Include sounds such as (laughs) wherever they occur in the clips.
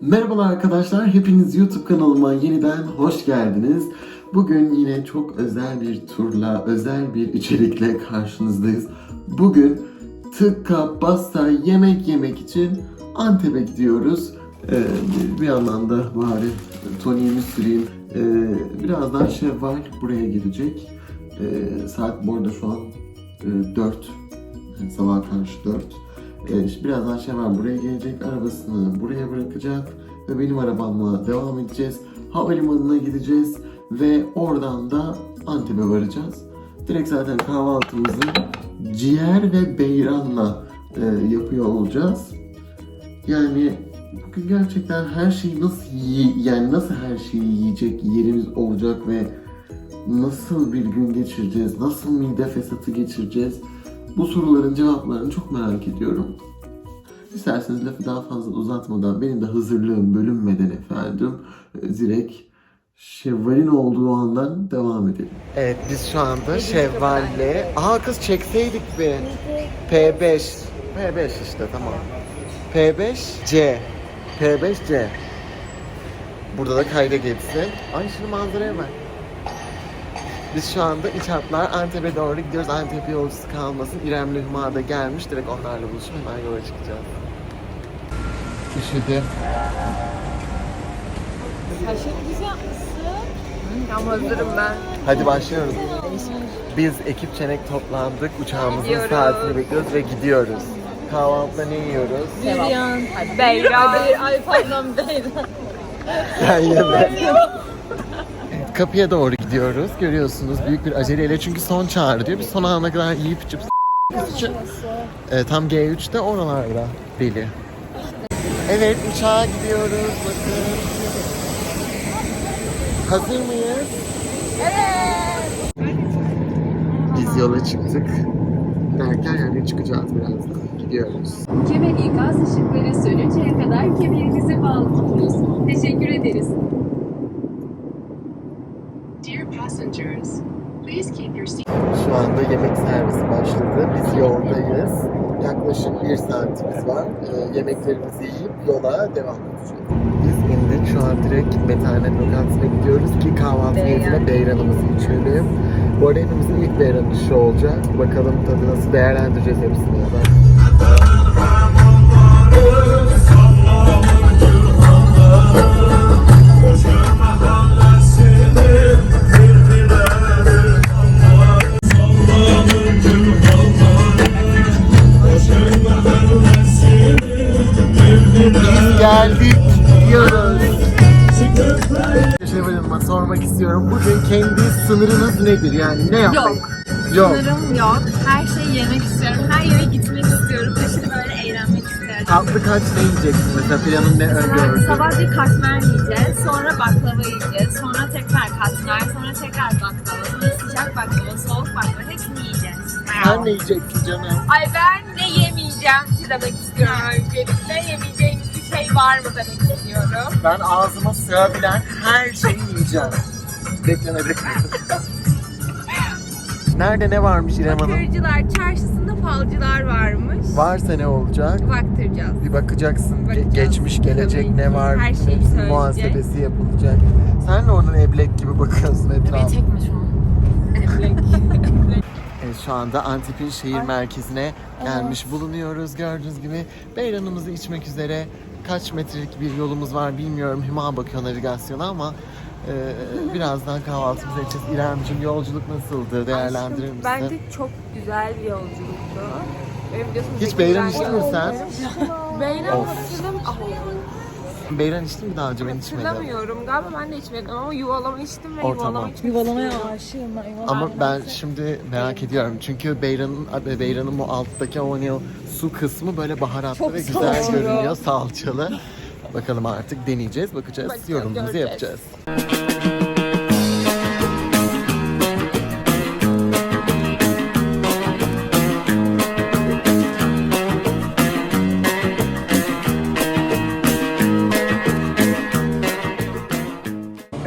Merhabalar arkadaşlar, hepiniz YouTube kanalıma yeniden hoş geldiniz. Bugün yine çok özel bir turla, özel bir içerikle karşınızdayız. Bugün tıkka basta yemek yemek için Antep'e gidiyoruz. Ee, bir yandan da bari toniğimi süreyim. Ee, birazdan Şevval buraya gelecek. Ee, saat bu arada şu an e, 4. Yani sabah karşı 4. İşte birazdan Şevval buraya gelecek, arabasını buraya bırakacak ve benim arabamla devam edeceğiz. Havalimanına gideceğiz ve oradan da Antep'e varacağız. Direkt zaten kahvaltımızı ciğer ve beyranla e, yapıyor olacağız. Yani bugün gerçekten her şeyi nasıl yi yani nasıl her şeyi yiyecek yerimiz olacak ve nasıl bir gün geçireceğiz, nasıl mide fesatı geçireceğiz bu soruların cevaplarını çok merak ediyorum. İsterseniz lafı daha fazla uzatmadan benim de hazırlığım bölünmeden efendim e, direkt Şevval'in olduğu andan devam edelim. Evet biz şu anda Şevval'le... Aa kız çekseydik bir. P5. P5 işte tamam. P5C. P5C. Burada da kayda geçsin. Ay şunu manzaraya bak. Biz şu anda iç hatlar Antep'e doğru gidiyoruz. Antep yolcusu kalmasın. İrem'le Hüma da gelmiş. Direkt onlarla buluşup hemen yola çıkacağız. Üşüdü. Aşırı güzel yapmışsın. Tam hazırım ben. Hadi başlıyoruz. Biz ekip çenek toplandık. Uçağımızın Gidiyoruz. saatini bekliyoruz ve gidiyoruz. Kahvaltıda ne yiyoruz? Büryan. Beyran. Ay pardon Beyran. Sen yeme. Kapıya doğru gidiyoruz. Görüyorsunuz büyük bir aceleyle çünkü son çağrı diyor. Biz son ana kadar yiyip içip s- e, tam G3'te oralarda deli. Evet uçağa gidiyoruz. Bakın. Hazır mıyız? Evet. Biz yola çıktık. Derken yani çıkacağız birazdan. Gidiyoruz. Kemer ikaz ışıkları sönünceye kadar kemerinizi bağlı tutunuz. Teşekkür ederiz. Şu anda yemek servisi başladı. Biz yoldayız. Yaklaşık bir saatimiz var. Ee, yemeklerimizi yiyip yola devam edeceğiz. İndik. Şu an direkt Metanet Lokantası'na gidiyoruz ki kahvaltı niyetine beyranımızı içelim. Bu arada hepimizin ilk beyran dışı olacak. Bakalım tadı nasıl değerlendireceğiz hepsini. ya Yani ne yapmayı? Yok. Yok. Sınırım yok. Her şeyi yemek istiyorum. Her yere gitmek istiyorum. Aşırı böyle eğlenmek istiyorum. Tatlı kaç ne yiyeceksin mesela planın ne öngördün? sabah bir katmer yiyeceğiz. Sonra baklava yiyeceğiz. Sonra tekrar katmer. Sonra tekrar baklava. Sonra sıcak baklava, soğuk baklava. Hepsini yiyeceğiz. Sen ne yiyeceksin canım? Ay ben ne yemeyeceğim ki demek istiyorum öncelikle. Yemeyeceğimiz bir şey var mı demek istiyorum. Ben ağzıma sığabilen her şeyi yiyeceğim. Bekleme. (laughs) Nerede ne varmış İrem Hanım? Bakırcılar çarşısında falcılar varmış. Varsa ne olacak? Baktıracağız. Bir bakacaksın ge- Bakacağız. geçmiş gelecek Tabii ne ki. var. Her şeyi söyleyecek. muhasebesi yapılacak. Sen de oradan eblek gibi bakıyorsun etrafa. çekme şu an. (laughs) Evet, şu anda Antep'in şehir merkezine gelmiş bulunuyoruz. Gördüğünüz gibi beyranımızı içmek üzere kaç metrelik bir yolumuz var bilmiyorum. Hüma bakıyor navigasyona ama e, birazdan kahvaltımızı edeceğiz. İremciğim yolculuk nasıldı? Değerlendirir misin? Bence çok güzel bir yolculuktu. Benim Hiç beyran içtin mi sen? (laughs) Beyran Of. hatırlam ah, Beyran içtin mi daha önce? Ben içmedim. hatırlamıyorum. Galiba ben de içmedim ama yuvalama içtim ve Ortama. yuvalama içmek Yuvalamaya istiyorum. aşığım ben yuvalamaya. Ama ben şimdi merak ediyorum. Çünkü beyranın beyranın bu alttaki o hani o su kısmı böyle baharatlı Çok ve güzel salçalı. görünüyor. Salçalı. Bakalım artık deneyeceğiz, bakacağız, Bakacağız, yorumumuzu göreceğiz. yapacağız.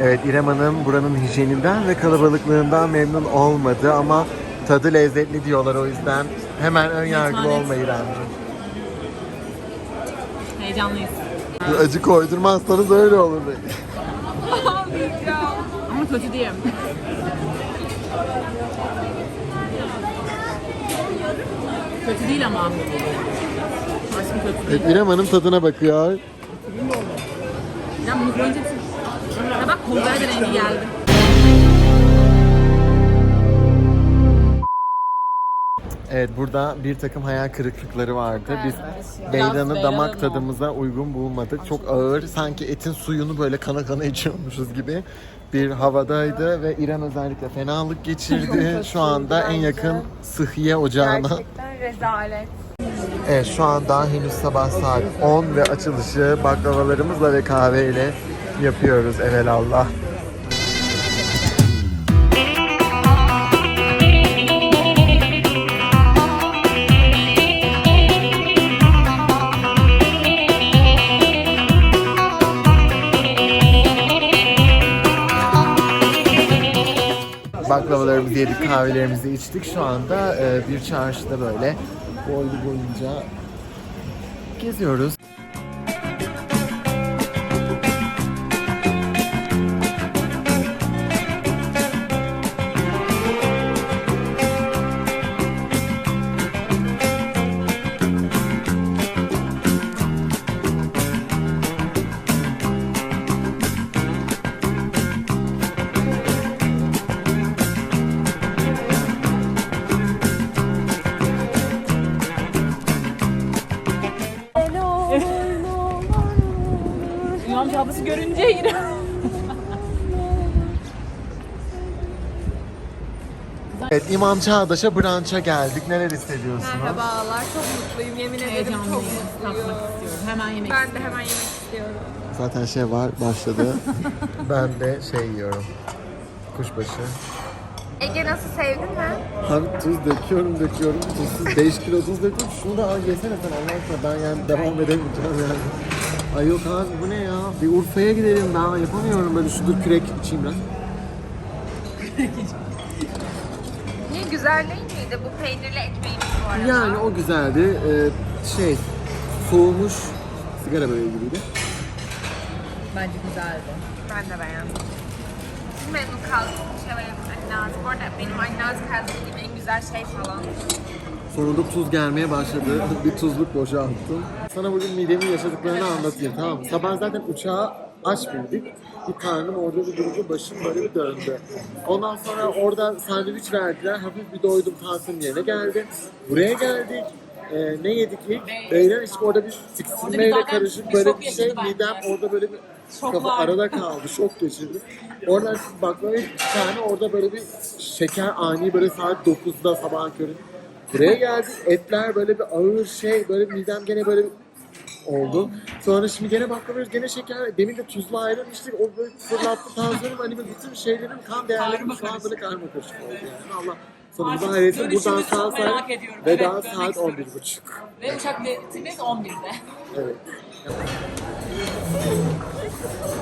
Evet İrem Hanım buranın hijyeninden ve kalabalıklığından memnun olmadı ama tadı lezzetli diyorlar o yüzden hemen ön yargılı olma İremciğim. Heyecanlıyız. Acı koydurmazsanız öyle olur. Ama kötü değil. kötü değil ama. Aşkım kötü değil. Evet, İrem Hanım tadına bakıyor. Ya bunu koyunca... Ya bak kollar da rengi geldi. Evet burada bir takım hayal kırıklıkları vardı. Biz beyranı damak mı? tadımıza uygun bulmadık. Çok ağır, sanki etin suyunu böyle kana kana içiyormuşuz gibi bir havadaydı ve İrem özellikle fenalık geçirdi. Şu anda en yakın sıhhiye ocağına. Gerçekten rezalet. Evet şu anda henüz sabah saat 10 ve açılışı baklavalarımızla ve kahveyle yapıyoruz evelallah. Baklavalarımızı yedik, kahvelerimizi içtik. Şu anda e, bir çarşıda böyle boylu boyunca geziyoruz. İmam çantası görünce yine. Evet İmam Çağdaş'a brunch'a geldik. Neler hissediyorsunuz? Merhabalar, çok mutluyum. Yemin ederim çok Heyecanlıyım. Tatmak mutluyum. istiyorum. Hemen yemek Ben de hemen yemek istiyorum. Zaten şey var başladı. (laughs) ben de şey yiyorum. Kuşbaşı. Ege nasıl sevdin mi? Abi tuz döküyorum döküyorum. Tuzsuz 5 kilo tuz döktüm. Şunu da al yesene sen aşkına. Ben yani devam edemeyeceğim yani. Ay yok abi bu ne ya? Bir Urfa'ya gidelim daha yapamıyorum böyle şudur kürek içeyim biraz. Niye güzel değil miydi bu peynirli ekmeğimiz bu arada? Yani o güzeldi. Ee, şey soğumuş sigara böreği gibiydi. Bence güzeldi. Ben de beğendim. Siz memnun kaldınız Şevval'in annaz. Bu arada benim annaz kaldığım en güzel şey falan. Sonunda tuz gelmeye başladı. (laughs) Bir tuzluk boşalttım. Sana bugün midemin yaşadıklarını anlatayım tamam mı? Sabah zaten uçağa aç bindik. Bir karnım orada bir durunca başım böyle bir döndü. Ondan sonra orada sandviç verdiler. Hafif bir doydum tansiyonum yerine geldi. Buraya geldik. Ee, ne yedik ilk? Beyran işte orada bir tiksinmeyle karışık böyle bir şey. Midem orada böyle bir kafa arada kaldı. Şok geçirdim. Oradan siz baklava yedik. Bir tane orada böyle bir şeker ani böyle saat 9'da sabahın köründe. Buraya geldik. Etler böyle bir ağır şey. Böyle midem gene böyle bir oldu. Sonra şimdi gene baklava yiyoruz, gene şeker. Demin de tuzlu ayran içtik. O böyle fırlattı tansiyonum. Hani böyle bütün şeylerim kan değerlerim şu an böyle karma karışık oldu yani. Allah sonumuzu hayretsin. Buradan sağ ediyorum. ve daha saat istiyorum. 11.30. Ve uçak biletimiz 11'de. Evet. (laughs)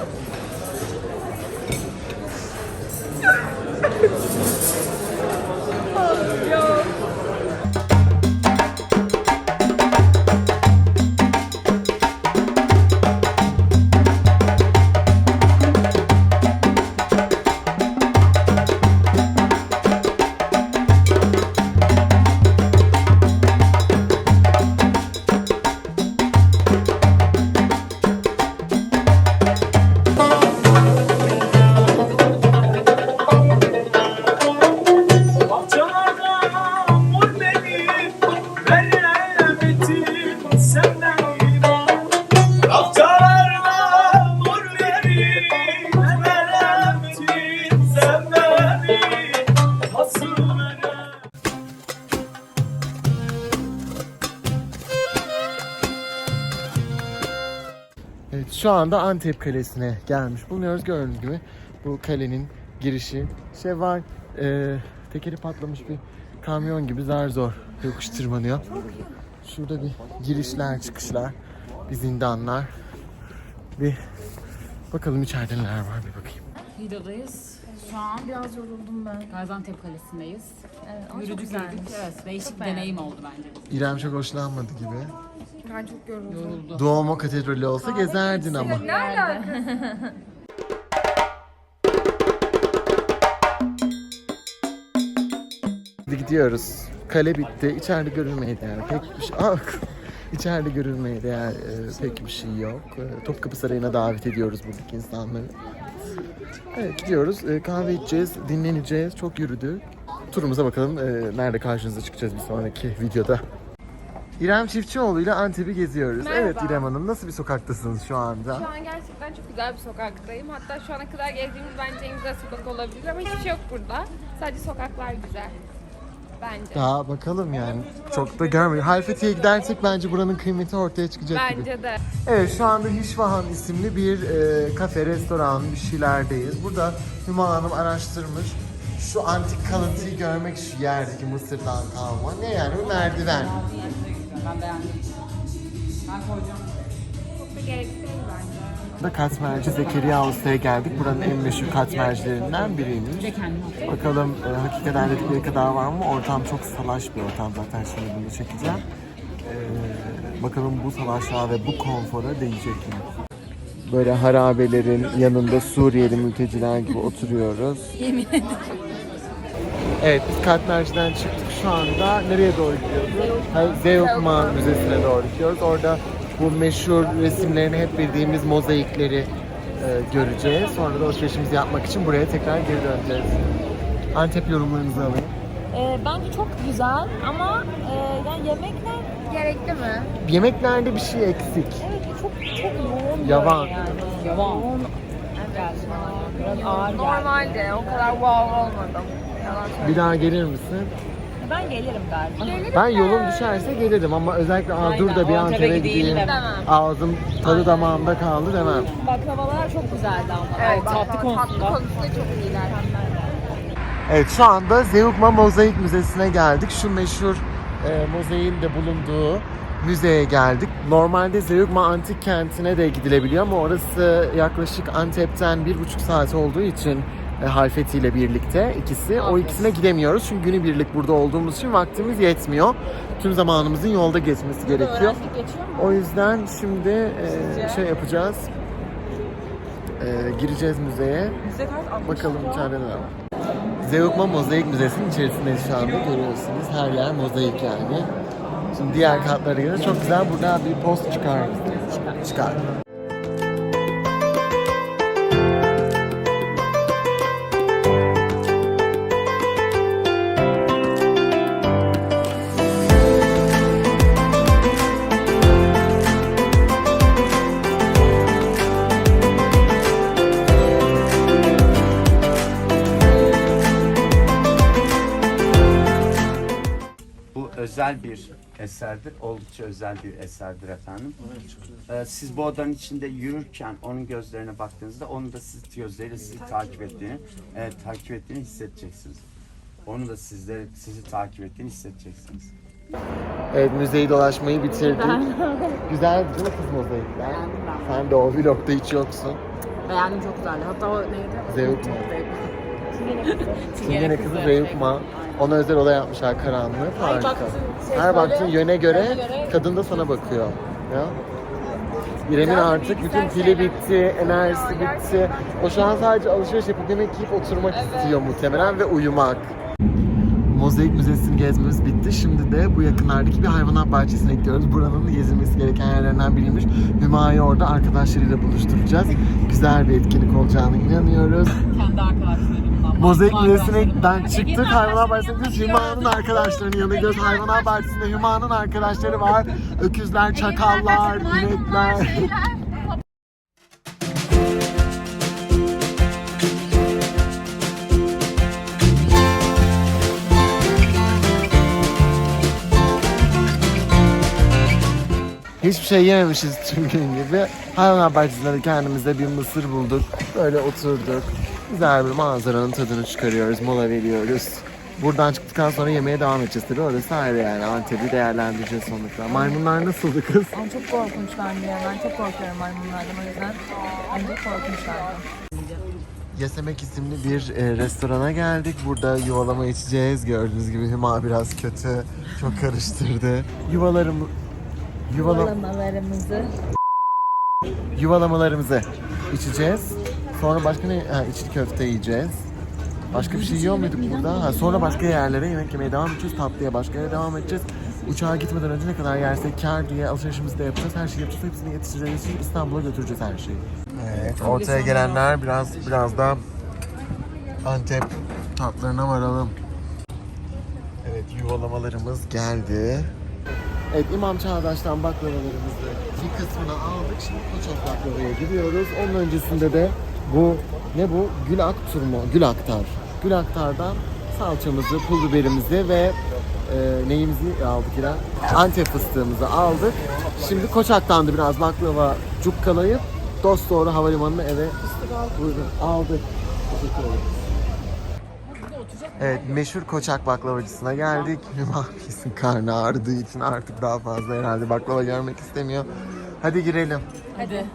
şu anda Antep Kalesi'ne gelmiş bulunuyoruz. Gördüğünüz gibi bu kalenin girişi şey var. E, tekeri patlamış bir kamyon gibi zar zor yokuş tırmanıyor. Şurada bir girişler çıkışlar. Bir zindanlar. Bir bakalım içeride neler var bir bakayım. Videodayız. Şu an Biraz yoruldum ben. Gaziantep Kalesi'ndeyiz. Evet, ama çok Yürüdük güzelmiş. yürüdük. Evet, değişik bir beğendim. deneyim oldu bence. İrem çok hoşlanmadı gibi. Ben çok yoruldum. Yoruldu. Duomo Katedrali olsa gezerdin ama. Ne alaka? Hadi gidiyoruz. Kale bitti. İçeride görülmeye değer pek bir şey. Ah! (laughs) İçeride görülmeye değer e, pek bir şey yok. E, Topkapı Sarayı'na davet ediyoruz buradaki insanları. Evet gidiyoruz. E, kahve içeceğiz, dinleneceğiz. Çok yürüdük. Turumuza bakalım e, nerede karşınıza çıkacağız bir sonraki videoda. İrem Çiftçioğlu ile Antep'i geziyoruz. Merhaba. Evet İrem Hanım nasıl bir sokaktasınız şu anda? Şu an gerçekten çok güzel bir sokaktayım. Hatta şu ana kadar gezdiğimiz bence en güzel sokak olabilir ama hiçbir şey yok burada. Sadece sokaklar güzel. Bence. Daha bakalım yani. Çok da görmedim. Halfeti'ye gidersek bence buranın kıymeti ortaya çıkacak gibi. Bence de. Evet şu anda Hişvahan isimli bir e, kafe, restoran, bir şeylerdeyiz. Burada Hüma Hanım araştırmış. Şu antik kalıntıyı görmek şu yerdeki Mısır'dan kalma. Ne yani bu merdiven. Ben beğendim. Ben koyacağım. Çok da bence. Katmerci Zekeriya Usta'ya geldik. Buranın en meşhur katmercilerinden biriymiş. De kendim. Bakalım e, hakikaten dedikleri kadar var mı? Ortam çok salaş bir ortam zaten şimdi bunu çekeceğim. E, bakalım bu salaşlığa ve bu konfora değecek mi? Böyle harabelerin yanında Suriyeli mülteciler gibi oturuyoruz. Yemin Evet biz Katmerci'den çıktık şu anda. Nereye doğru gidiyoruz? Hayır, Zeugma Müzesi'ne doğru gidiyoruz. Orada bu meşhur resimlerini hep bildiğimiz mozaikleri e, göreceğiz. Sonra da alışverişimizi yapmak için buraya tekrar geri döneceğiz. Antep yorumlarınızı alayım. Ee, bence çok güzel ama e, yani yemekler Gerekli mi? Yemeklerde bir şey eksik. evet çok çok yoğun Yavan. yani. Yavan. Yoğun. Evet. Biraz ağır geldi. Normalde o kadar wow olmadım. Bir daha gelir misin? Ben gelirim galiba. Ben yolum düşerse gelirim ama özellikle Aa, dur da bir Antep'e Antep'e gideyim gideyim. demem. Ağzım tadı damağımda kaldı demem. Baklavalar çok güzeldi ama. Evet, tatlı tatlı konusunda. konusunda çok iyiler. Evet şu anda Zeugma Mozaik Müzesi'ne geldik. Şu meşhur e, mozaiğin de bulunduğu müzeye geldik. Normalde Zeugma Antik Kenti'ne de gidilebiliyor ama orası yaklaşık Antep'ten bir buçuk saat olduğu için e, Halfeti ile birlikte ikisi. O ikisine gidemiyoruz çünkü günübirlik burada olduğumuz için vaktimiz yetmiyor. Tüm zamanımızın yolda geçmesi gerekiyor. O yüzden şimdi e, şey yapacağız. E, gireceğiz müzeye. Müze kaç? 60 Bakalım içeride ne var. Zeugma Mozaik Müzesi'nin içerisindeyiz şu anda görüyorsunuz. Her yer mozaik yani. Şimdi diğer katlara göre çok güzel. Burada bir post çıkar. Çıkar. Özel bir eserdir. Oldukça özel bir eserdir efendim. Ee, siz bu odanın içinde yürürken onun gözlerine baktığınızda onun da siz gözleriyle sizi takip ettiğini, evet, takip ettiğini hissedeceksiniz. Onu da sizleri sizi takip ettiğini hissedeceksiniz. Evet müzeyi dolaşmayı bitirdik. güzel değil mi kız mozaikler? Sen de o vlogda hiç yoksun. Beğendim çok güzeldi. Hatta o neydi? Zeugma. Çingene kızı Zeugma. Ona özel olay yapmışlar karanlığı. Harika. Her baktığın yöne göre kadın da sana bakıyor. Ya. İrem'in artık bütün pili bitti, enerjisi bitti. O şu an sadece alışveriş yapıp yemek yiyip oturmak istiyor muhtemelen ve uyumak. Mozaik Müzesi'ni gezmemiz bitti. Şimdi de bu yakınlardaki bir hayvanat bahçesine gidiyoruz. Buranın gezilmesi gereken yerlerinden biriymiş. Hüma'yı orada arkadaşlarıyla buluşturacağız. Güzel bir etkinlik olacağını inanıyoruz. Kendi arkadaşlarımdan. Mozaik Müzesi'nden çıktık. Hayvanat Bahçesi'ne gidiyoruz. Hüma'nın arkadaşlarının yanına gidiyoruz. Hayvanat Bahçesi'nde Hüma'nın arkadaşları var. Öküzler, çakallar, inekler. Hiçbir şey yememişiz tüm gün gibi. Hayvanat bahçesinde de kendimize bir mısır bulduk. Böyle oturduk. Güzel bir manzaranın tadını çıkarıyoruz, mola veriyoruz. Buradan çıktıktan sonra yemeğe devam edeceğiz tabii. Orası ayrı yani. Antep'i değerlendireceğiz sonuçta. Maymunlar nasıldı kız? Ama çok korkunçlardı ya. Ben çok korkuyorum maymunlardan o yüzden. Bence korkunçlardı. Yasemek isimli bir e, restorana geldik. Burada yuvalama içeceğiz. Gördüğünüz gibi Hüma biraz kötü. Çok karıştırdı. Yuvalarım... Yuvala, Yuvalamalarımızı. yuvalamalarımızı içeceğiz. Sonra başka ne? Ha, içli köfte yiyeceğiz. Başka bir şey yiyor muyduk burada? Ha, sonra başka yerlere yemek yemeye devam edeceğiz. Tatlıya başka yere devam edeceğiz. Uçağa gitmeden önce ne kadar yersek kar diye alışverişimizi de yapacağız. Her şeyi yapacağız. Hepsini yetiştireceğiz. için İstanbul'a götüreceğiz her şeyi. Evet, ortaya gelenler biraz biraz da Antep tatlarına varalım. Evet, yuvalamalarımız geldi. Evet, İmam Çağdaş'tan baklavalarımızı bir kısmını aldık. Şimdi Koçak baklavaya gidiyoruz. Onun öncesinde de bu, ne bu? Gül Aktur mu? Gül Aktar. Gül Aktar'dan salçamızı, pul biberimizi ve e, neyimizi aldık İrem? Antep fıstığımızı aldık. Şimdi Koçak'tan da biraz baklava cukkalayıp dost doğru havalimanına eve Buyurun, aldık. Teşekkür ederim. Evet, meşhur Koçak baklavacısına geldik. Hümayis'in karnı ağrıdığı için artık daha fazla herhalde baklava görmek istemiyor. Hadi girelim. Hadi.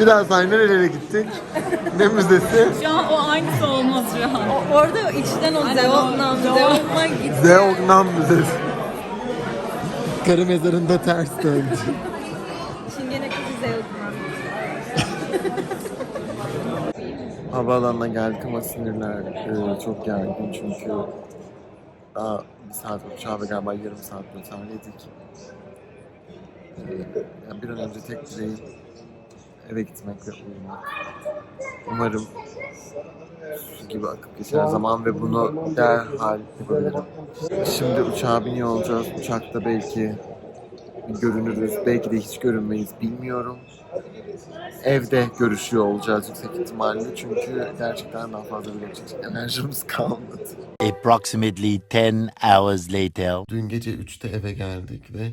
Birazdan nerelere gittik? Ne müzesi? Şu an o aynısı olmaz şu an. orada içten o Zeotnam, Zeotnam gitti. Zeognam Müzesi. Karı mezarında ters döndü. Şimdi gene kızı Zeotnam. (laughs) Havaalanına geldik ama sinirler e, çok gergin çünkü daha bir saat uçağa ve galiba yarım saat öterliydik. E, yani bir an önce tek dileğim eve gitmek ve uyumak. Umarım su gibi akıp geçer zaman ve bunu derhal yapabilirim. Şimdi uçağa biniyor olacağız. Uçakta belki görünürüz, belki de hiç görünmeyiz bilmiyorum evde görüşüyor olacağız yüksek ihtimalle çünkü gerçekten daha fazla çekecek enerjimiz kalmadı. Approximately 10 hours later. Dün gece 3'te eve geldik ve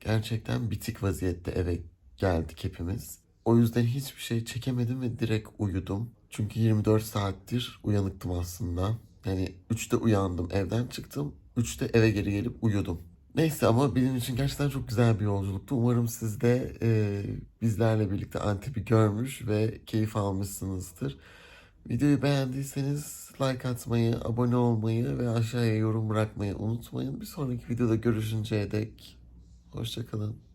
gerçekten bitik vaziyette eve geldik hepimiz. O yüzden hiçbir şey çekemedim ve direkt uyudum. Çünkü 24 saattir uyanıktım aslında. Yani 3'te uyandım, evden çıktım. 3'te eve geri gelip uyudum. Neyse ama benim için gerçekten çok güzel bir yolculuktu. Umarım siz de e, bizlerle birlikte Antep'i görmüş ve keyif almışsınızdır. Videoyu beğendiyseniz like atmayı, abone olmayı ve aşağıya yorum bırakmayı unutmayın. Bir sonraki videoda görüşünceye dek hoşçakalın.